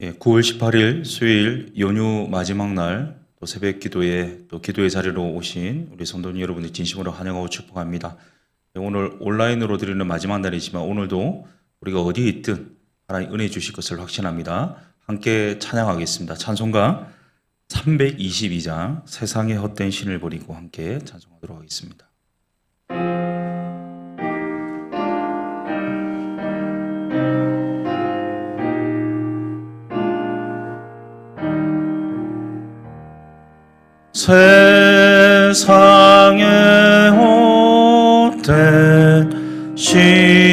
예, 9월 18일 수요일 연휴 마지막 날 또 새벽 기도에 또 기도의 자리로 오신 우리 성도님 여러분들 진심으로 환영하고 축복합니다. 예, 오늘 온라인으로 드리는 마지막 날이지만 오늘도 우리가 어디에 있든 하나님 은혜 주실 것을 확신합니다. 함께 찬양하겠습니다. 찬송가 322장 세상의 헛된 신을 버리고 함께 찬송하도록 하겠습니다. 세상의 헛된 신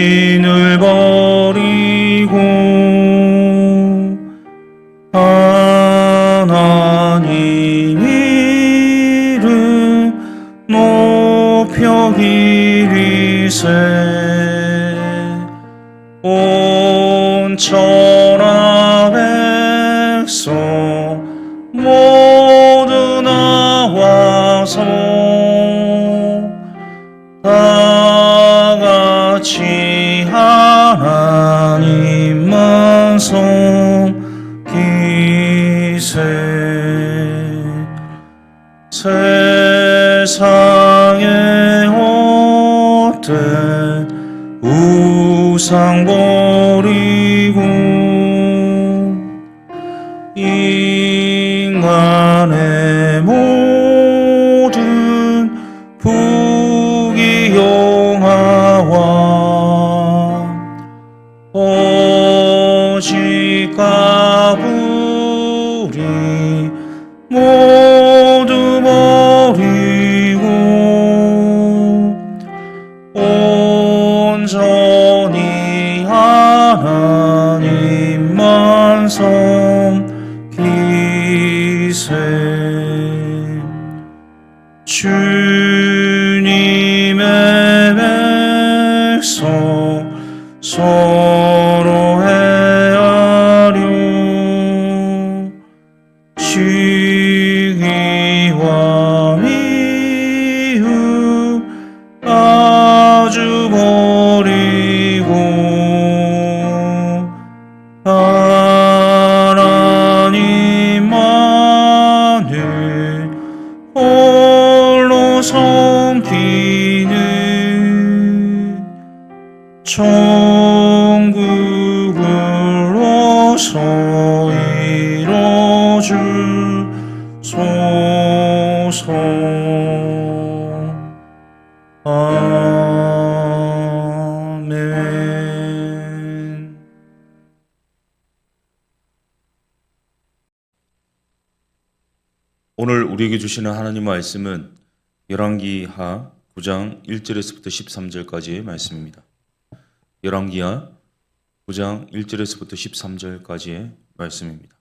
주시는 하나님 말씀은 열왕기하 9장 1절에서부터 13절까지의 말씀입니다. 열왕기하 9장 1절에서부터 13절까지의 말씀입니다.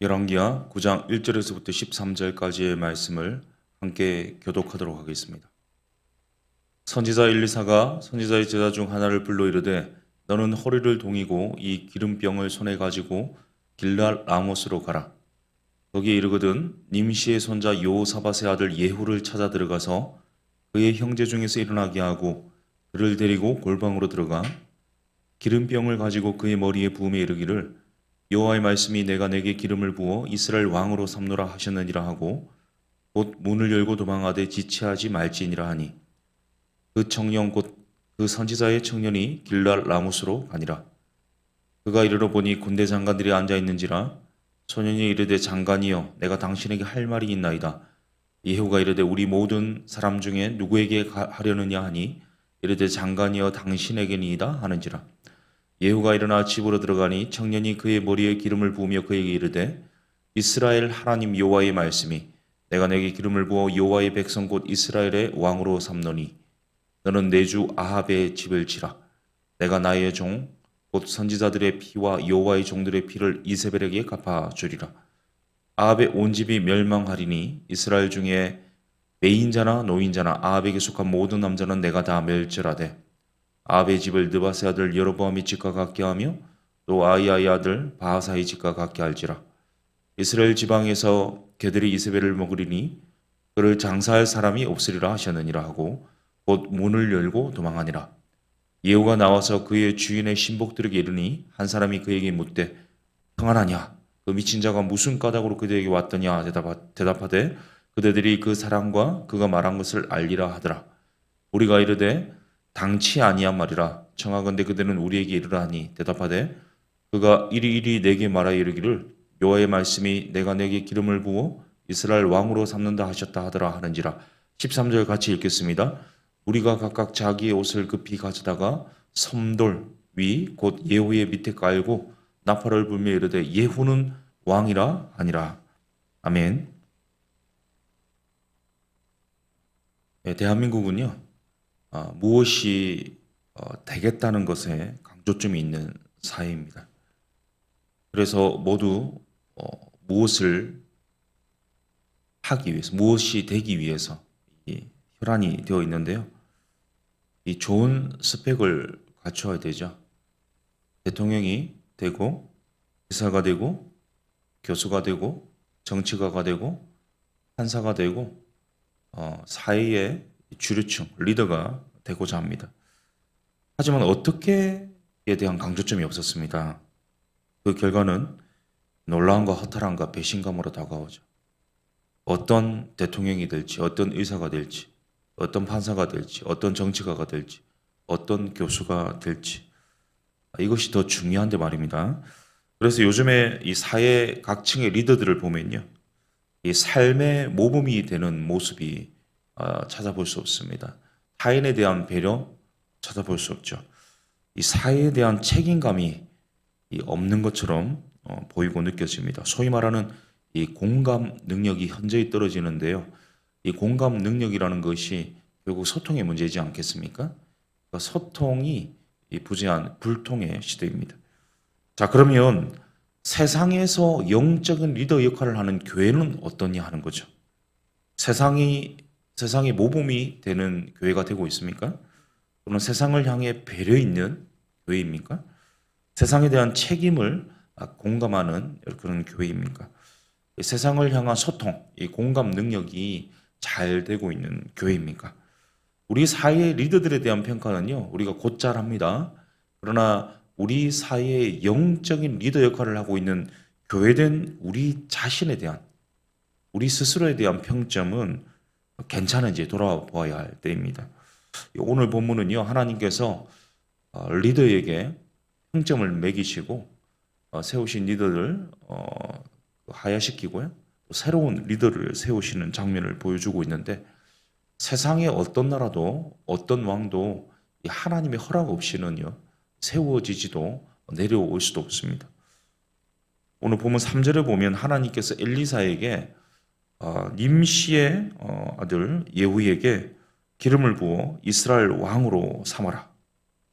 열왕기하 9장 1절에서부터 13절까지의 말씀을 함께 교독하도록 하겠습니다. 선지자 엘리사가 선지자의 제자 중 하나를 불러 이르되 너는 허리를 동이고 이 기름병을 손에 가지고 길랄 라모스로 가라. 거기에 이르거든 님시의 손자 요사밧의 아들 예후를 찾아 들어가서 그의 형제 중에서 일어나게 하고 그를 데리고 골방으로 들어가 기름병을 가지고 그의 머리에 부음에 이르기를 여호와의 말씀이 내가 내게 기름을 부어 이스라엘 왕으로 삼노라 하셨느니라 하고 곧 문을 열고 도망하되 지체하지 말지니라 하니 그 청년 곧 그 선지자의 청년이 길랄 라모스로 가니라 그가 이르러 보니 군대 장관들이 앉아 있는지라 소년이 이르되 장관이여 내가 당신에게 할 말이 있나이다. 예후가 이르되 우리 모든 사람 중에 누구에게 가- 하려느냐 하니 이르되 장관이여 당신에게니이다. 하는지라. 예후가 일어나 집으로 들어가니 청년이 그의 머리에 기름을 부으며 그에게 이르되 이스라엘 하나님 여호와의 말씀이 내가 내게 기름을 부어 여호와의 백성 곧 이스라엘의 왕으로 삼노니 너는 내 주 아합의 집을 치라. 내가 나의 종 곧 선지자들의 피와 여호와의 종들의 피를 이세벨에게 갚아 주리라. 아합의 온 집이 멸망하리니 이스라엘 중에 매인자나 노인자나 아합에게 속한 모든 남자는 내가 다 멸절하되 아합의 집을 느바세 아들 여로보암이 집과 같게 하며 또 아이아의 아들 바하사의 집과 같게 할지라. 이스라엘 지방에서 개들이 이세벨을 먹으리니 그를 장사할 사람이 없으리라 하셨느니라 하고 곧 문을 열고 도망하니라. 예후가 나와서 그의 주인의 신복들에게 이르니 한 사람이 그에게 묻되 평안하냐? 그 미친 자가 무슨 까닭으로 그들에게 왔더냐? 대답하, 대답하 되 그대들이 그 사람과 그가 말한 것을 알리라 하더라. 우리가 이르되 당치 아니한 말이라 청하건대 그들은 우리에게 이르라 하니 대답하되 그가 이리 이리 내게 말하 이르기를 여호와의 말씀이 내가 내게 기름을 부어 이스라엘 왕으로 삼는다 하셨다 하더라 하는지라 13절 같이 읽겠습니다. 우리가 각각 자기의 옷을 급히 가져다가 섬돌 위 곧 예후의 밑에 깔고 나팔을 불며 이르되 예후는 왕이라 하니라. 아멘. 네, 대한민국은요 아, 무엇이 어, 되겠다는 것에 강조점이 있는 사회입니다. 그래서 모두 어, 무엇을 하기 위해서 무엇이 되기 위해서 이 혈안이 되어 있는데요. 이 좋은 스펙을 갖춰야 되죠. 대통령이 되고 의사가 되고 교수가 되고 정치가가 되고 판사가 되고 어, 사회의 주류층 리더가 되고자 합니다. 하지만 어떻게에 대한 강조점이 없었습니다. 그 결과는 놀라움과 허탈함과 배신감으로 다가오죠. 어떤 대통령이 될지, 어떤 의사가 될지, 어떤 판사가 될지, 어떤 정치가가 될지, 어떤 교수가 될지 이것이 더 중요한데 말입니다. 그래서 요즘에 이 사회 각층의 리더들을 보면요, 이 삶의 모범이 되는 모습이 어, 찾아볼 수 없습니다. 타인에 대한 배려 찾아볼 수 없죠. 이 사회에 대한 책임감이 이 없는 것처럼 어, 보이고 느껴집니다. 소위 말하는 이 공감 능력이 현저히 떨어지는데요. 이 공감 능력이라는 것이 결국 소통의 문제이지 않겠습니까? 그러니까 소통이 이 부재한 불통의 시대입니다. 자, 그러면 세상에서 영적인 리더 역할을 하는 교회는 어떠냐 하는 거죠. 세상이 세상의 모범이 되는 교회가 되고 있습니까? 또는 세상을 향해 배려 있는 교회입니까? 세상에 대한 책임을 공감하는 그런 교회입니까? 세상을 향한 소통, 이 공감 능력이 잘 되고 있는 교회입니까? 우리 사회의 리더들에 대한 평가는요, 우리가 곧잘 합니다. 그러나 우리 사회의 영적인 리더 역할을 하고 있는 교회된 우리 자신에 대한, 우리 스스로에 대한 평점은 괜찮은지 돌아보아야 할 때입니다. 오늘 본문은요, 하나님께서 어, 리더에게 평점을 매기시고 어, 세우신 리더를 어, 하야시키고요. 새로운 리더를 세우시는 장면을 보여주고 있는데 세상의 어떤 나라도 어떤 왕도 하나님의 허락 없이는요 세워지지도 내려올 수도 없습니다. 오늘 보면 3절에 보면 하나님께서 엘리사에게 어, 님시의 어, 아들 예후에게 기름을 부어 이스라엘 왕으로 삼아라.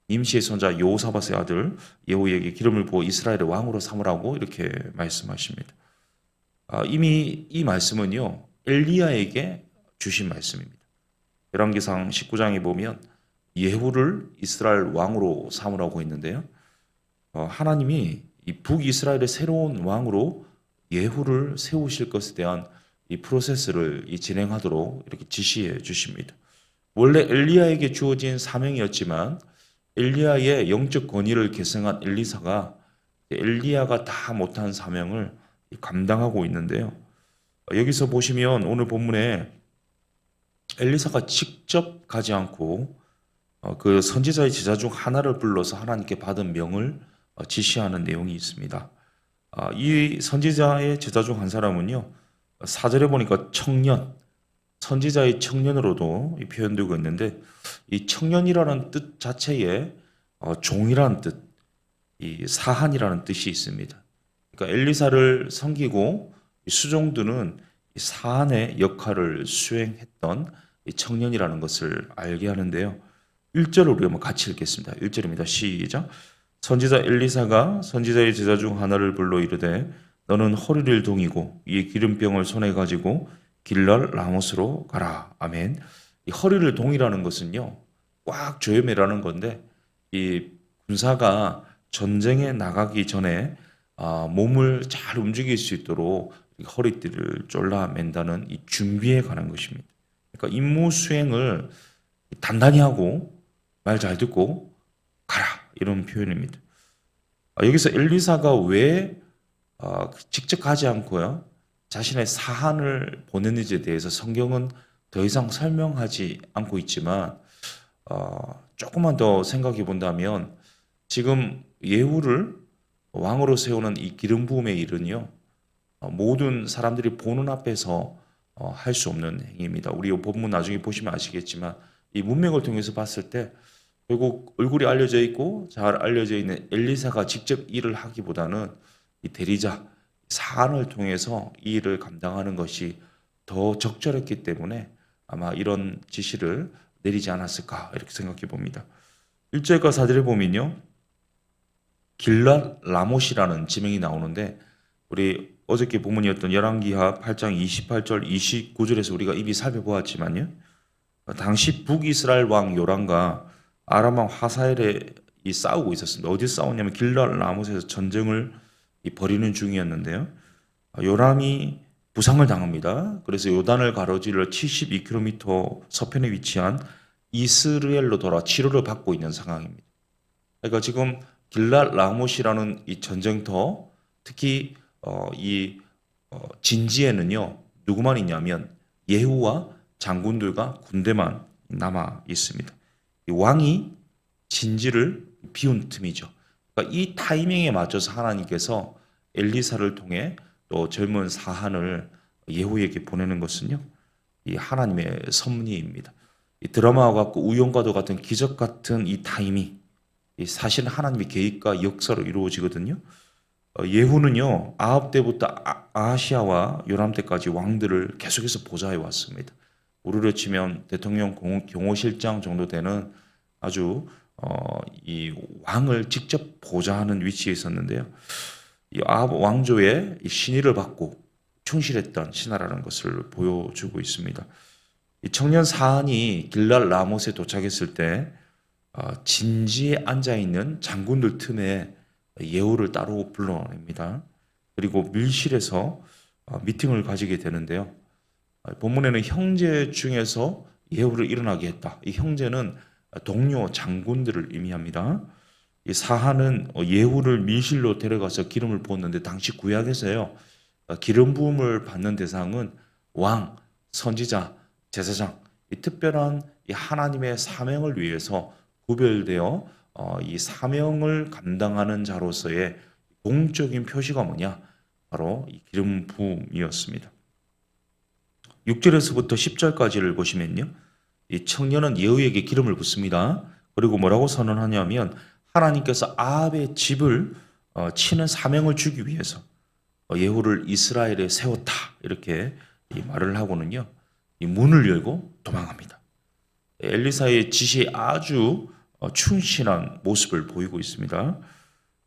임시의 손자 요사밧의 아들 예후에게 기름을 부어 이스라엘의 왕으로 삼으라고 이렇게 말씀하십니다. 아, 이미 이 말씀은요 엘리야에게 주신 말씀입니다. 열왕기상 19장에 보면 예후를 이스라엘 왕으로 삼으라고 했는데요. 어, 하나님이 이 북이스라엘의 새로운 왕으로 예후를 세우실 것에 대한 이 프로세스를 이 진행하도록 이렇게 지시해 주십니다. 원래 엘리야에게 주어진 사명이었지만 엘리야의 영적 권위를 계승한 엘리사가 엘리야가 다 못한 사명을 감당하고 있는데요. 여기서 보시면 오늘 본문에 엘리사가 직접 가지 않고 어, 그 선지자의 제자 중 하나를 불러서 하나님께 받은 명을 어, 지시하는 내용이 있습니다. 아, 이 선지자의 제자 중 한 사람은요, 사절에 보니까 청년, 선지자의 청년으로도 표현되고 있는데, 이 청년이라는 뜻 자체에 어, 종이라는 뜻, 이 사한이라는 뜻이 있습니다. 그러니까 엘리사를 섬기고 수종드는 사한의 역할을 수행했던 청년이라는 것을 알게 하는데요. 1절을 우리가 같이 읽겠습니다. 1절입니다. 시작. 선지자 엘리사가 선지자의 제자 중 하나를 불러 이르되 너는 허리를 동이고 이 기름병을 손에 가지고 길랄 라모스로 가라. 아멘. 이 허리를 동이라는 것은요. 꽉 조여매라는 건데 이 군사가 전쟁에 나가기 전에 아, 몸을 잘 움직일 수 있도록 허리띠를 졸라맨다는 이 준비에 관한 것입니다. 그러니까 임무 수행을 단단히 하고 말 잘 듣고 가라 이런 표현입니다. 아, 여기서 엘리사가 왜 아, 직접 가지 않고요 자신의 사한을 보냈는지에 대해서 성경은 더 이상 설명하지 않고 있지만 어, 조금만 더 생각해 본다면 지금 예후를 왕으로 세우는 이 기름 부음의 일은요 어, 모든 사람들이 보는 앞에서 어, 할수 없는 행위입니다. 우리 이 본문 나중에 보시면 아시겠지만 이 문맥을 통해서 봤을 때 결국 얼굴이 알려져 있고 잘 알려져 있는 엘리사가 직접 일을 하기보다는 이 대리자 사안을 통해서 이 일을 감당하는 것이 더 적절했기 때문에 아마 이런 지시를 내리지 않았을까 이렇게 생각해 봅니다. 1절과 4절에 보면요. 길랏 라못이라는 지명이 나오는데 우리 어저께 본문이었던 열왕기하 8장 28절 29절에서 우리가 이미 살펴보았지만요. 당시 북이스라엘 왕 요람과 아람 왕 하사엘에 이 싸우고 있었습니다. 어디 싸우냐면 길랏 라못에서 전쟁을 이 벌이는 중이었는데요. 요람이 부상을 당합니다. 그래서 요단을 가로질러 72km 서편에 위치한 이스라엘로 돌아 치료를 받고 있는 상황입니다. 그러니까 지금 길랏 라못이라는 이 전쟁터 특히 어, 이 어, 진지에는요 누구만 있냐면 예후와 장군들과 군대만 남아 있습니다. 이 왕이 진지를 비운 틈이죠. 그러니까 이 타이밍에 맞춰서 하나님께서 엘리사를 통해 또 젊은 사한을 예후에게 보내는 것은요 이 하나님의 섭리입니다. 이 드라마와 같고 우연과도 같은 기적 같은 이 타이밍, 이 사실은 하나님의 계획과 역사로 이루어지거든요. 어, 예후는요 아합 때부터 아- 아시아와 요람 때까지 왕들을 계속해서 보좌해 왔습니다. 우리로 치면 대통령 공- 경호실장 정도 되는 아주 어, 이 왕을 직접 보좌하는 위치에 있었는데요. 이 아합 왕조의 이 신의를 받고 충실했던 신하라는 것을 보여주고 있습니다. 이 청년 사한이 길랄 라못에 도착했을 때 어, 진지에 앉아 있는 장군들 틈에 예후를 따로 불러냅니다. 그리고 밀실에서 어, 미팅을 가지게 되는데요. 어, 본문에는 형제 중에서 예후를 일어나게 했다. 이 형제는 동료 장군들을 의미합니다. 이 사하는 어, 예후를 밀실로 데려가서 기름을 부었는데 당시 구약에서요 어, 기름 부음을 받는 대상은 왕, 선지자, 제사장 이 특별한 이 하나님의 사명을 위해서 구별되어 어, 이 사명을 감당하는 자로서의 공적인 표시가 뭐냐? 바로 이 기름 부음이었습니다. 6절에서부터 10절까지를 보시면요. 이 청년은 예후에게 기름을 붓습니다. 그리고 뭐라고 선언하냐면 하나님께서 아합의 집을 어, 치는 사명을 주기 위해서 어, 예후를 이스라엘에 세웠다 이렇게 이 말을 하고는요. 이 문을 열고 도망합니다. 엘리사의 지시에 아주 어, 충실한 모습을 보이고 있습니다.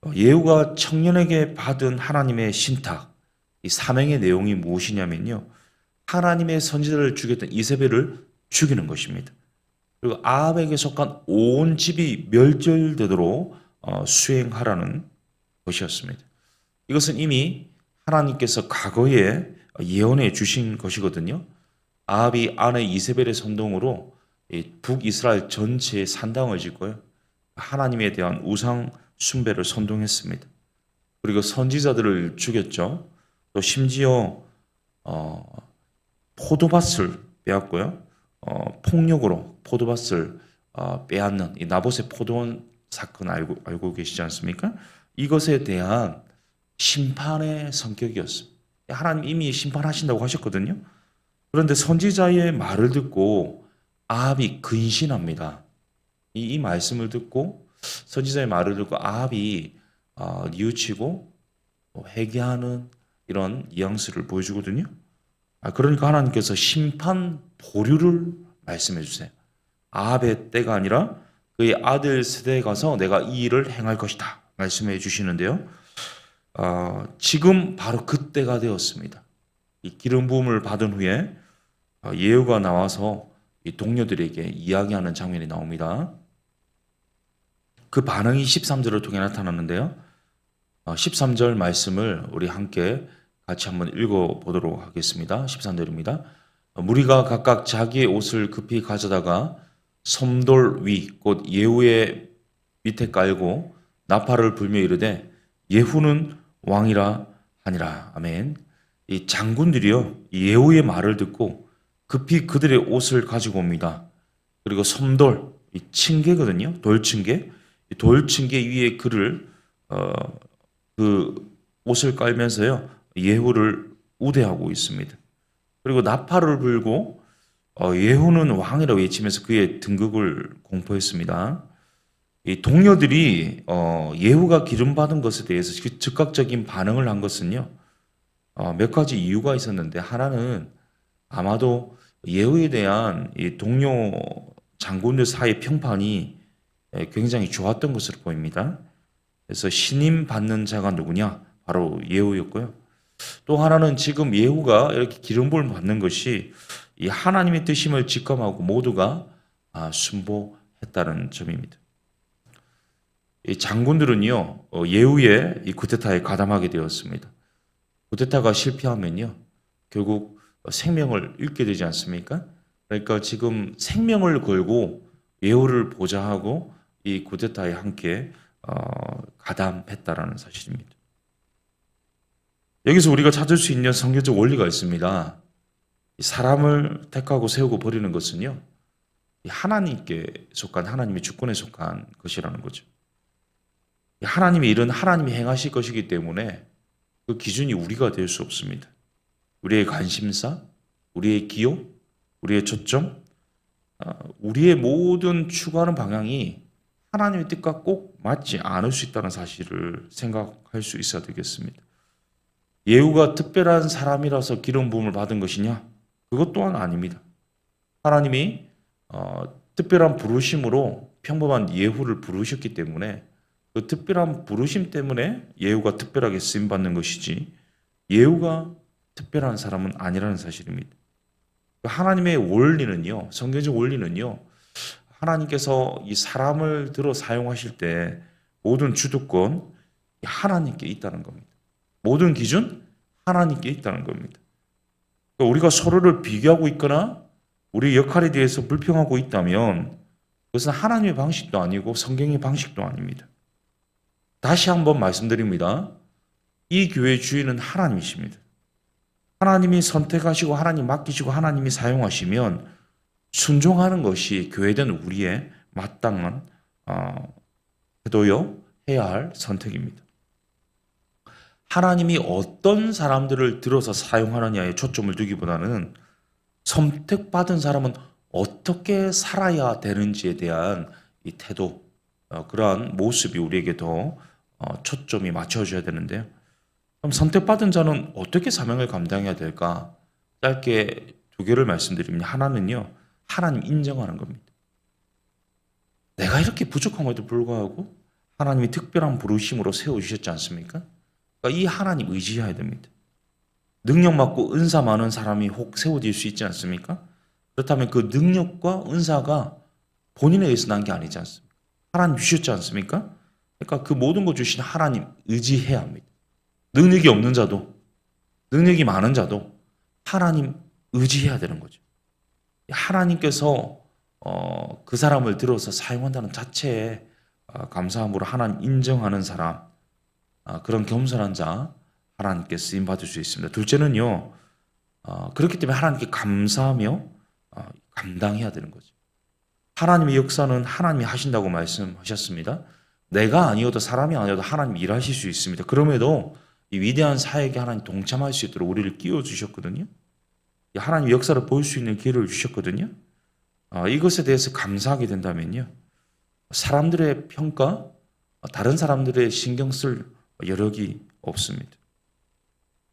어, 예후가 청년에게 받은 하나님의 신탁, 이 사명의 내용이 무엇이냐면요. 하나님의 선지자를 죽였던 이세벨을 죽이는 것입니다. 그리고 아합에게 속한 온 집이 멸절되도록 어, 수행하라는 것이었습니다. 이것은 이미 하나님께서 과거에 예언해 주신 것이거든요. 아합이 아내 이세벨의 선동으로 이 북이스라엘 전체에 산당을 짓고요. 하나님에 대한 우상 숭배를 선동했습니다. 그리고 선지자들을 죽였죠. 또 심지어 어, 포도밭을 빼앗고요. 어, 폭력으로 포도밭을 어, 빼앗는 이 나봇의 포도원 사건 알고 알고 계시지 않습니까? 이것에 대한 심판의 성격이었습니다. 하나님 이미 심판하신다고 하셨거든요. 그런데 선지자의 말을 듣고 아합이 근신합니다. 이, 이 말씀을 듣고 선지자의 말을 듣고 아합이 어, 뉘우치고 뭐 회개하는 이런 뉘앙스를 보여주거든요. 아, 그러니까 하나님께서 심판 보류를 말씀해 주세요. 아합의 때가 아니라 그의 아들 세대에 가서 내가 이 일을 행할 것이다 말씀해 주시는데요. 어, 지금 바로 그때가 되었습니다. 이 기름 부음을 받은 후에 어, 예후가 나와서 이 동료들에게 이야기하는 장면이 나옵니다. 그 반응이 13절을 통해 나타났는데요. 어, 13절 말씀을 우리 함께 같이 한번 읽어 보도록 하겠습니다. 13절입니다. 무리가 각각 자기의 옷을 급히 가져다가 섬돌 위 곧 예후의 밑에 깔고 나팔을 불며 이르되 예후는 왕이라 하니라 아멘. 이 장군들이요 이 예후의 말을 듣고 급히 그들의 옷을 가지고 옵니다. 그리고 섬돌 이 층계거든요 돌층계 이 돌층계 위에 그를 어, 그 옷을 깔면서요 예후를 우대하고 있습니다. 그리고 나팔을 불고 어, 예후는 왕이라고 외치면서 그의 등극을 공포했습니다. 이 동료들이 어, 예후가 기름 받은 것에 대해서 그 즉각적인 반응을 한 것은요 어, 몇 가지 이유가 있었는데 하나는 아마도 예후에 대한 이 동료 장군들 사이 평판이 에, 굉장히 좋았던 것으로 보입니다. 그래서 신임 받는 자가 누구냐? 바로 예후였고요. 또 하나는 지금 예후가 이렇게 기름 부음 받는 것이 이 하나님의 뜻임을 직감하고 모두가 아, 순보했다는 점입니다. 이 장군들은요 어, 예후의 이 쿠데타에 가담하게 되었습니다. 쿠데타가 실패하면요 결국 생명을 잃게 되지 않습니까? 그러니까 지금 생명을 걸고 예후를 보좌하고 이 쿠데타에 함께 어, 가담했다라는 사실입니다. 여기서 우리가 찾을 수 있는 성경적 원리가 있습니다. 이 사람을 택하고 세우고 버리는 것은요, 이 하나님께 속한 하나님의 주권에 속한 것이라는 거죠. 이 하나님의 일은 하나님이 행하실 것이기 때문에 그 기준이 우리가 될 수 없습니다. 우리의 관심사, 우리의 기호, 우리의 초점, 아, 우리의 모든 추구하는 방향이 하나님의 뜻과 꼭 맞지 않을 수 있다는 사실을 생각할 수 있어야 되겠습니다. 예후가 특별한 사람이라서 기름 부음을 받은 것이냐? 그것 또한 아닙니다. 하나님이 어, 특별한 부르심으로 평범한 예후를 부르셨기 때문에 그 특별한 부르심 때문에 예후가 특별하게 쓰임 받는 것이지 예후가 특별한 사람은 아니라는 사실입니다. 하나님의 원리는요, 성경적 원리는요, 하나님께서 이 사람을 들어 사용하실 때 모든 주도권 하나님께 있다는 겁니다. 모든 기준 하나님께 있다는 겁니다. 그러니까 우리가 서로를 비교하고 있거나 우리 역할에 대해서 불평하고 있다면 그것은 하나님의 방식도 아니고 성경의 방식도 아닙니다. 다시 한번 말씀드립니다. 이 교회의 주인은 하나님이십니다. 하나님이 선택하시고 하나님 맡기시고 하나님이 사용하시면 순종하는 것이 교회된 우리의 마땅한 어, 태도요 해야 할 선택입니다. 하나님이 어떤 사람들을 들어서 사용하느냐에 초점을 두기보다는 선택받은 사람은 어떻게 살아야 되는지에 대한 이 태도, 어, 그러한 모습이 우리에게 더 어, 초점이 맞춰져야 되는데요. 그럼 선택받은 자는 어떻게 사명을 감당해야 될까? 짧게 두 개를 말씀드립니다. 하나는요, 하나님 인정하는 겁니다. 내가 이렇게 부족함에도 불구하고 하나님이 특별한 부르심으로 세워주셨지 않습니까? 그러니까 이 하나님 의지해야 됩니다. 능력 많고 은사 많은 사람이 혹 세워질 수 있지 않습니까? 그렇다면 그 능력과 은사가 본인에 의해서 난 게 아니지 않습니까? 하나님 주셨지 않습니까? 그러니까 그 모든 것 주신 하나님 의지해야 합니다. 능력이 없는 자도, 능력이 많은 자도 하나님 의지해야 되는 거죠. 하나님께서 어, 그 사람을 들어서 사용한다는 자체에 어, 감사함으로 하나님 인정하는 사람, 어, 그런 겸손한 자 하나님께 쓰임 받을 수 있습니다. 둘째는요, 어, 그렇기 때문에 하나님께 감사하며 어, 감당해야 되는 거죠. 하나님의 역사는 하나님이 하신다고 말씀하셨습니다. 내가 아니어도 사람이 아니어도 하나님 일하실 수 있습니다. 그럼에도 이 위대한 사역에 하나님 동참할 수 있도록 우리를 끼워 주셨거든요. 하나님 역사를 볼 수 있는 기회를 주셨거든요. 어, 이것에 대해서 감사하게 된다면요. 사람들의 평가, 다른 사람들의 신경 쓸 여력이 없습니다.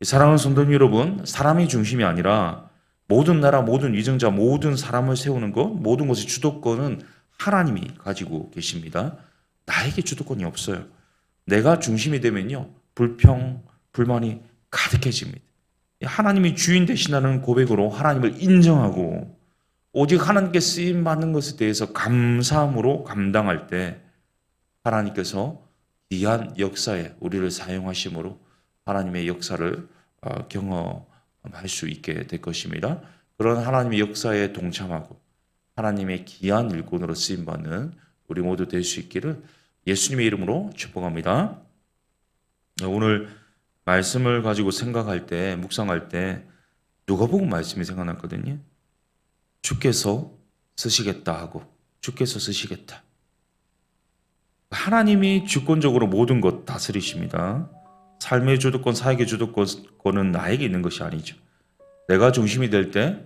사랑하는 성도님 여러분, 사람이 중심이 아니라 모든 나라, 모든 위정자, 모든 사람을 세우는 것, 모든 것의 주도권은 하나님이 가지고 계십니다. 나에게 주도권이 없어요. 내가 중심이 되면요, 불평, 불만이 가득해집니다. 하나님이 주인 되시다는 고백으로 하나님을 인정하고 오직 하나님께 쓰임 받는 것에 대해서 감사함으로 감당할 때 하나님께서 귀한 역사에 우리를 사용하심으로 하나님의 역사를 어, 경험할 수 있게 될 것입니다. 그런 하나님의 역사에 동참하고 하나님의 귀한 일꾼으로 쓰임 받는 우리 모두 될 수 있기를 예수님의 이름으로 축복합니다. 오늘 말씀을 가지고 생각할 때 묵상할 때 누가복음 말씀이 생각났거든요. 주께서 쓰시겠다 하고 주께서 쓰시겠다. 하나님이 주권적으로 모든 것 다스리십니다. 삶의 주도권, 사역의 주도권은 나에게 있는 것이 아니죠. 내가 중심이 될 때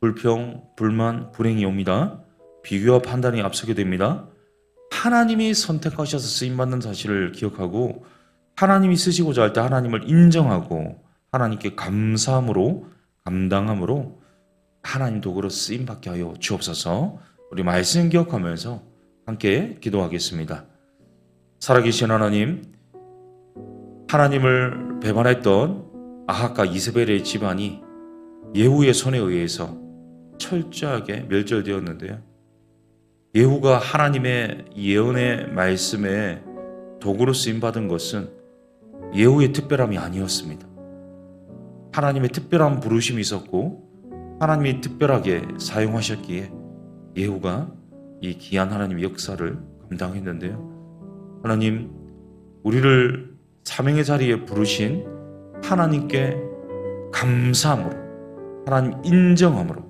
불평, 불만, 불행이 옵니다. 비교와 판단이 앞서게 됩니다. 하나님이 선택하셔서 쓰임 받는 사실을 기억하고 하나님이 쓰시고자 할 때 하나님을 인정하고 하나님께 감사함으로 감당함으로 하나님 도구로 쓰임 받게 하여 주옵소서. 우리 말씀 기억하면서 함께 기도하겠습니다. 살아계신 하나님, 하나님을 배반했던 아합과 이세벨의 집안이 예후의 손에 의해서 철저하게 멸절되었는데요. 예후가 하나님의 예언의 말씀에 도구로 쓰임 받은 것은 예후의 특별함이 아니었습니다. 하나님의 특별한 부르심이 있었고 하나님이 특별하게 사용하셨기에 예후가 이 귀한 하나님의 역사를 감당했는데요. 하나님, 우리를 사명의 자리에 부르신 하나님께 감사함으로, 하나님 인정함으로,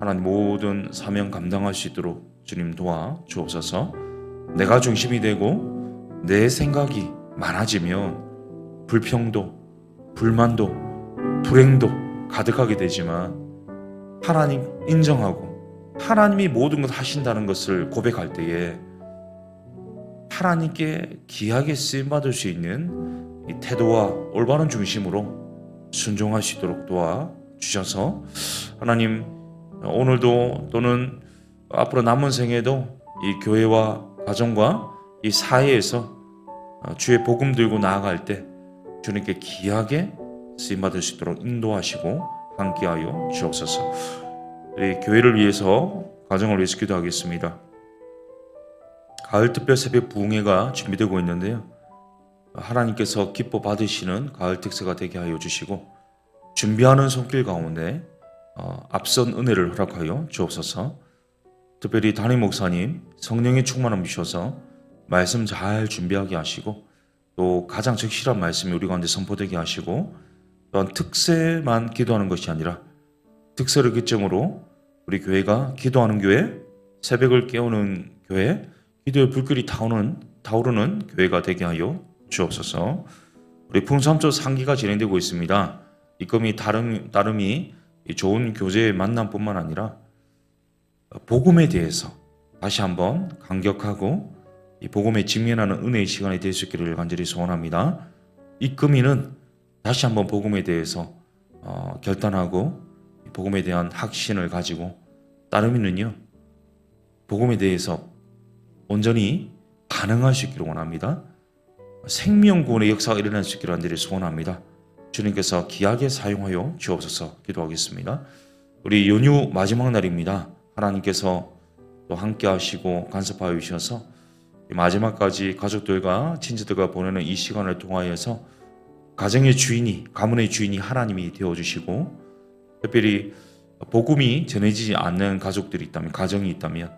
하나님 모든 사명 감당할 수 있도록 주님 도와 주옵소서. 내가 중심이 되고 내 생각이 많아지면 불평도, 불만도, 불행도 가득하게 되지만 하나님 인정하고 하나님이 모든 것 하신다는 것을 고백할 때에 하나님께 귀하게 쓰임 받을 수 있는 이 태도와 올바른 중심으로 있도록 도와 주셔서 하나님 오늘도 또는 앞으로 남은 생에도 이 교회와 가정과 이 사회에서 주의 복음 들고 나아갈 때 주님께 귀하게 쓰임 받을 수 있도록 인도하시고 함께하여 주옵소서. 우리 교회를 위해서 가정을 위해서 기도하겠습니다. 가을 특별 새벽 부흥회가 준비되고 있는데요. 하나님께서 기뻐 받으시는 가을 특세가 되게 하여 주시고 준비하는 손길 가운데 어, 앞선 은혜를 허락하여 주옵소서. 특별히 담임 목사님 성령의 충만함 주셔서 말씀 잘 준비하게 하시고 또 가장 적실한 말씀이 우리 가운데 선포되게 하시고 또한 특세만 기도하는 것이 아니라 특세를 기점으로 우리 교회가 기도하는 교회, 새벽을 깨우는 교회, 기도의 불길이 타오르는, 타오르는 교회가 되게 하여 주옵소서. 우리 풍삼조 상기가 진행되고 있습니다. 이 금이 다름, 다름이 좋은 교제의 만남뿐만 아니라 복음에 대해서 다시 한번 강격하고 이 복음에 직면하는 은혜의 시간이 될 수 있기를 간절히 소원합니다. 이 금이는 다시 한번 복음에 대해서 어, 결단하고 복음에 대한 확신을 가지고 따르미는요 복음에 대해서 온전히 반응할 수 있기를 원합니다. 생명구원의 역사가 일어날 수 있기를 간절히 소원합니다. 주님께서 귀하게 사용하여 주옵소서 기도하겠습니다. 우리 연휴 마지막 날입니다. 하나님께서 또 함께 하시고 간섭하여 주셔서 마지막까지 가족들과 친지들과 보내는 이 시간을 통하여서 가정의 주인이 가문의 주인이 하나님이 되어 주시고 특별히 복음이 전해지지 않는 가족들이 있다면 가정이 있다면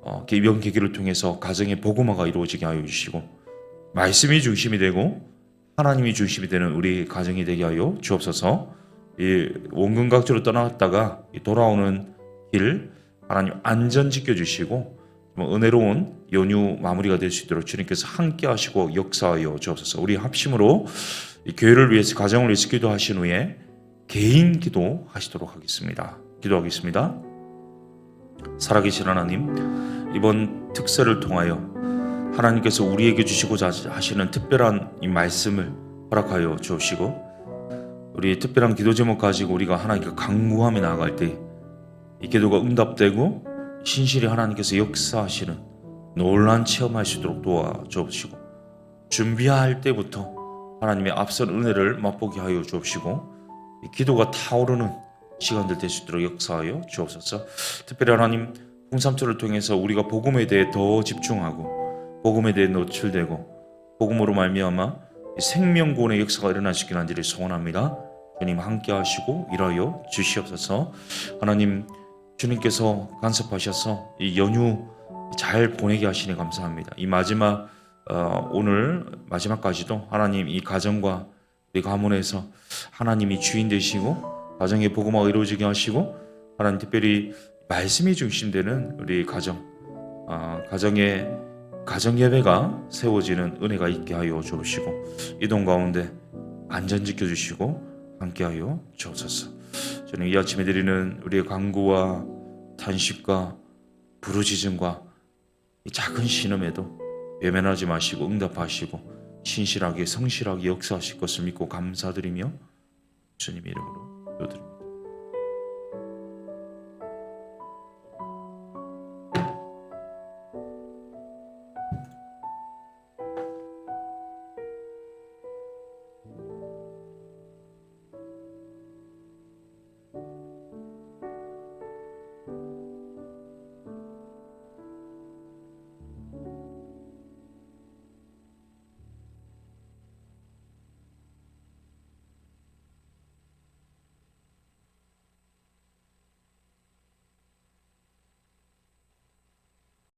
어, 이번 계기를 통해서 가정의 복음화가 이루어지게 하여 주시고 말씀이 중심이 되고 하나님이 중심이 되는 우리 가정이 되게 하여 주옵소서. 이 원근각지로 떠났다가 돌아오는 길 하나님 안전 지켜 주시고 은혜로운 연휴 마무리가 될 수 있도록 주님께서 함께 하시고 역사하여 주옵소서. 우리 합심으로 교회를 위해서 가정을 위해서 기도하신 후에 개인 기도 하시도록 하겠습니다. 기도하겠습니다. 살아계신 하나님, 이번 특세를 통하여 하나님께서 우리에게 주시고자 하시는 특별한 이 말씀을 허락하여 주옵시고 우리 특별한 기도 제목 가지고 우리가 하나님께 강구하며 나아갈 때 이 기도가 응답되고 신실히 하나님께서 역사하시는 놀란 체험할 수 있도록 도와주옵시고 준비할 때부터 하나님의 앞선 은혜를 맛보게 하여 주옵시고 기도가 타오르는 시간들 될 수 있도록 역사하여 주옵소서. 특별히 하나님 홍삼초를 통해서 우리가 복음에 대해 더 집중하고 복음에 대해 노출되고 복음으로 말미암아 생명구원의 역사가 있기를 간절히 소원합니다. 주님 함께 하시고 일하여 주시옵소서. 하나님 주님께서 간섭하셔서 이 연휴 잘 보내게 하시니 감사합니다. 이 마지막 어, 오늘 마지막까지도 하나님 이 가정과 우리 가문에서 하나님이 주인 되시고 가정의 복음화가 이루어지게 하시고 하나님 특별히 말씀이 중심되는 우리 가정 아, 가정의 가정 예배가 세워지는 은혜가 있게 하여 주시고 이동 가운데 안전 지켜 주시고 함께하여 주옵소서. 저는 이 아침에 드리는 우리의 간구와 탄식과 부르짖음과 이 작은 신음에도 외면하지 마시고 응답하시고 신실하게 성실하게 역사하실 것을 믿고 감사드리며 주님의 이름으로 기도드립니다.